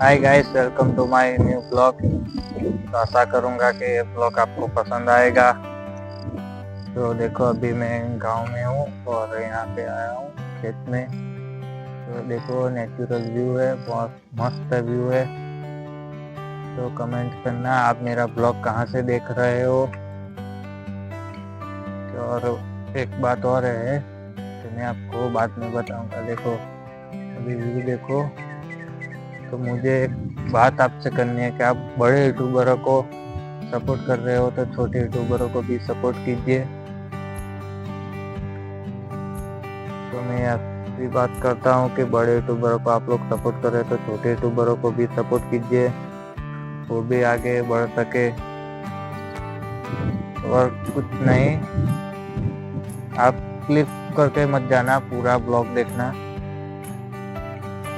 Hi guys welcome to my new blog तो आशा करूँगा कि ये ब्लॉग आपको पसंद आएगा। तो देखो, अभी मैं गाँव में हूँ और यहाँ पे आया हूँ खेत में। तो देखो नेचुरल व्यू है, बहुत मस्त व्यू है। तो कमेंट करना, आप मेरा ब्लॉग कहाँ से देख रहे हो? तो और एक बात और है कि मैं आपको बाद में बताऊँगा। देखो, अभी व्यू देखो। तो मुझे एक बात आपसे करनी है कि आप बड़े यूट्यूबरों को सपोर्ट कर रहे हो तो छोटे यूट्यूबरों को भी सपोर्ट कीजिए। तो मैं आपकी बात करता हूँ कि बड़े यूट्यूबरों को आप लोग सपोर्ट कर रहे हो तो छोटे यूट्यूबरों को भी सपोर्ट कीजिए। वो भी आगे बढ़ सके। और कुछ नहीं, आप क्लिक करके मत जाना, पूरा ब्लॉग देखना।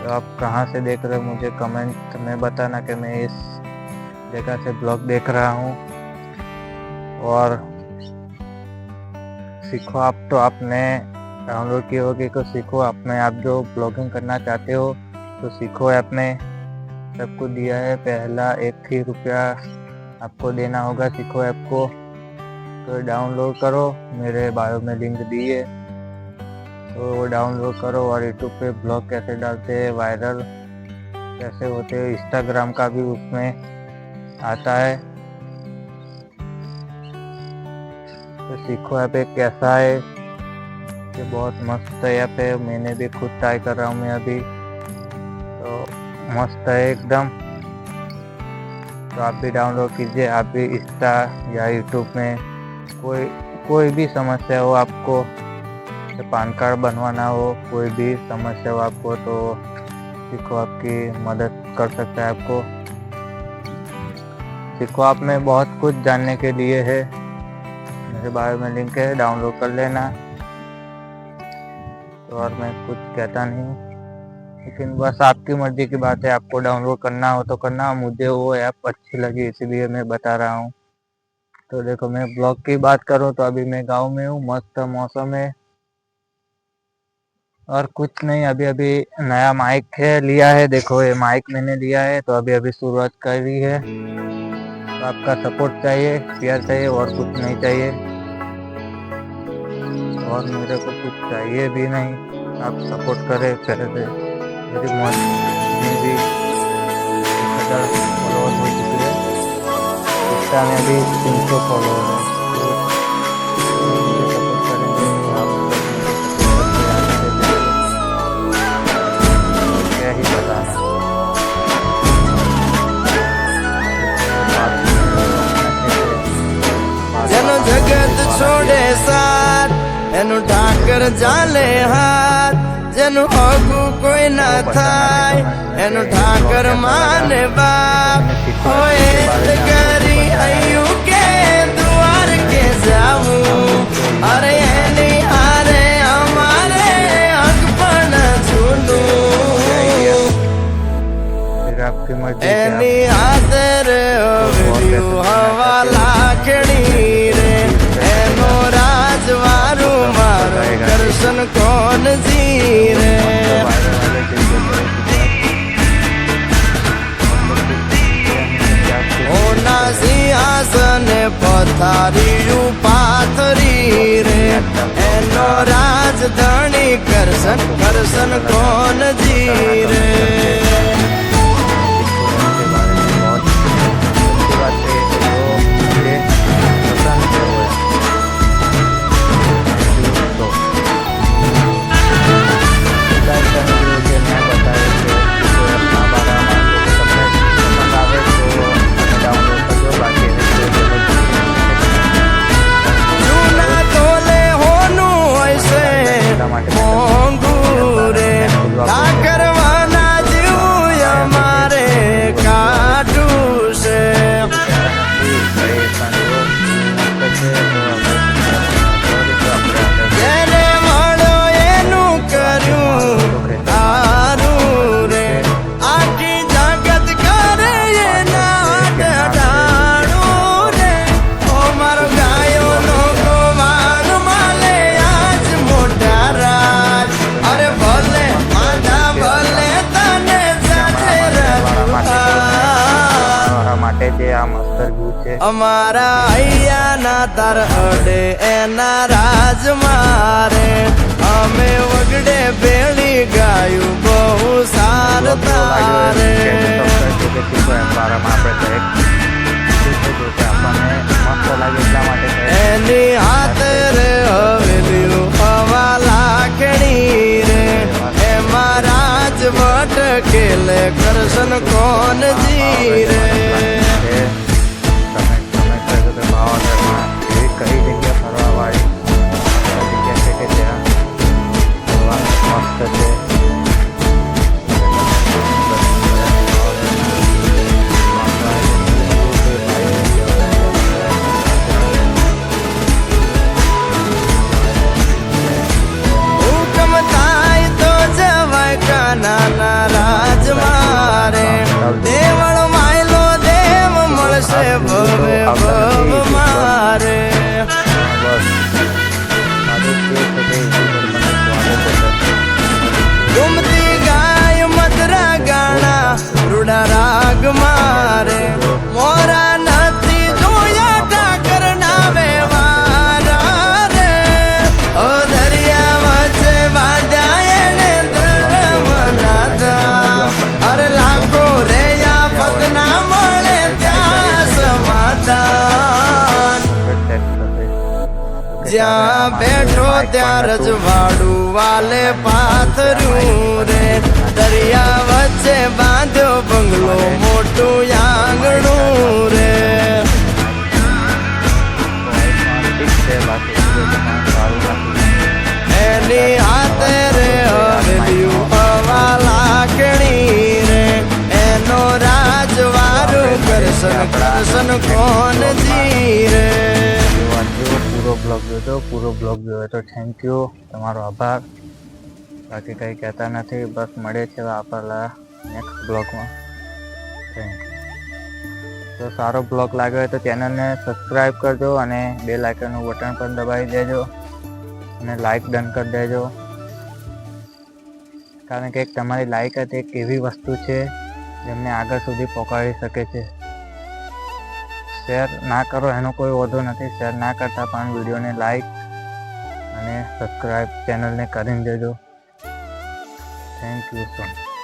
तो आप कहाँ से देख रहे हो मुझे कमेंट में बताना कि मैं इस जगह से ब्लॉग देख रहा हूँ। और सीखो आप तो आपने डाउनलोड की होगी तो सीखो आप में आप जो ब्लॉगिंग करना चाहते हो तो सीखो ऐप में। सबको दिया है पहला एक ही रुपया आपको देना होगा सीखो ऐप को। तो डाउनलोड करो, मेरे बायो में लिंक दिए। तो वो डाउनलोड करो और यूट्यूब पे ब्लॉग कैसे डालते हैं वायरल कैसे होते हैं इंस्टाग्राम का भी उसमें आता है। तो सीखो ऐप एक कैसा है ये बहुत मस्त है ऐप है, मैंने भी खुद ट्राई कर रहा हूँ मैं अभी। तो मस्त है एकदम। तो आप भी डाउनलोड कीजिए, आप भी इंस्टा या यूट्यूब में कोई कोई भी समस्या हो आपको पान कार्ड बनवाना हो, कोई भी समस्या हो आपको तो सीखो आपकी मदद कर सकता है आपको। सीखो आप में बहुत कुछ जानने के लिए है। मेरे बारे में लिंक है, डाउनलोड कर लेना। तो और मैं कुछ कहता नहीं लेकिन बस आपकी मर्ज़ी की बात है, आपको डाउनलोड करना हो तो करना। मुझे वो ऐप अच्छी लगी, इसीलिए मैं बता रहा हूँ। तो देखो, मैं ब्लॉग की बात करूँ तो अभी मैं गाँव में हूँ, मस्त मौसम है। और कुछ नहीं अभी अभी नया माइक है, लिया है। देखो, ये माइक मैंने लिया है तो अभी अभी शुरुआत करी है। तो आपका सपोर्ट चाहिए प्यार चाहिए और कुछ नहीं चाहिए। और मेरे को कुछ चाहिए भी नहीं, आप सपोर्ट करें से मेरी मौत में भी फॉलोअर हो चुकी है। इंस्टा में भी तीन सौ फॉलोअर है। कर जाले हाथ जन होगू कोई ना थाई एन ठाकर माने बाप होए करी आयु के द्वार के जाऊँ। अरे आपके हमारे अगपन आप एनी आदर ओ वीडियो हवाला મારું દર્શન કોણ જી રે वायरल वाले चीज़ें करें। ઓના સિંહાસન પથારીયું પાથરી રે એનો રાજધણી કરશન કરશન કોણ જી છે આ માસ્તર ગુરુ છે. અમારા અહીંયા ના તાર અડે એના રાજ મારે. અમે વગડે ભેળી ગાયું બહુ સાર તારે. એની હાથ રે હવેલી હવા લાગણી રે. એમાં રાજ વટકેલે કરશન કોણ જીરે? forever. forever. જ્યાં બેઠો ત્યાં રજવાડું વાલે પાથર્યું રે. દરિયા વચ્ચે બાંધ્યો બંગલો મોટું આંગણું રે. એની હાથે રે હવેલીયું હવા લાકડી રે. એનો રાજવારું કરશન કરશન કોણ જી બ્લોગ જોયો પૂરો બ્લોગ જોયો તો થેન્ક યુ તમારો આભાર. બાકી કંઈ કહેતા નથી, બસ મળે છે આપણા નેક્સ્ટ બ્લોગમાં થેન્ક તો સારો બ્લોગ લાગ્યો હોય તો ચેનલને સબસ્ક્રાઈબ કરજો અને બે લાઇકનનું બટન પણ દબાવી દેજો. અને લાઇક ડન કરી દેજો. કારણ કે એક તમારી લાઇક એક એવી વસ્તુ છે, જેમને આગળ સુધી પહોંચાડી શકે છે. શેર ના કરો, એનો કોઈ વાંધો નથી. શેર ના કરતા પણ વિડીયોને લાઈક અને સબસ્ક્રાઈબ ચેનલને કરીને દેજો. Thank you so much